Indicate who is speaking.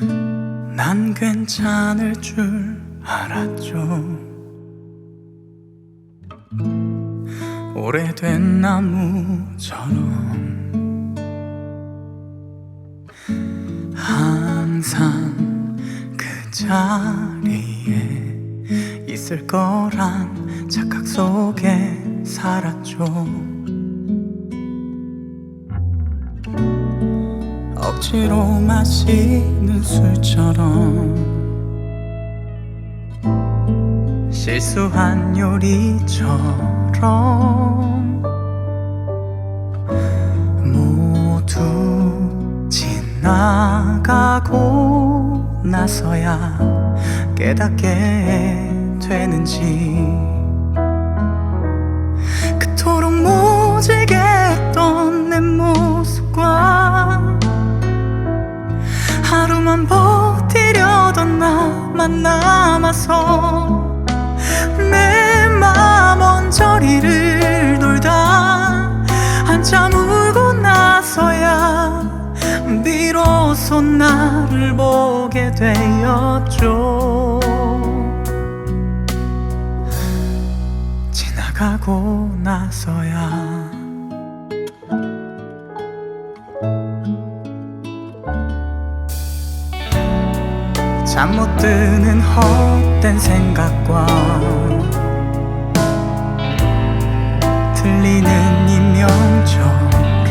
Speaker 1: 난 괜찮을 줄 알았죠. 오래된 나무처럼 항상 그 자리에 있을 거란 착각 속에 살았죠 억지로 마시는 술처럼 실수한 요리처럼 모두 지나가고 나서야 깨닫게 되는지 나만 남아서 내맘 언저리를 돌다 한참 울고 나서야 비로소 나를 보게 되었죠. 지나가고 나서야 잠 못 드는 헛된 생각과 들리는 인명처럼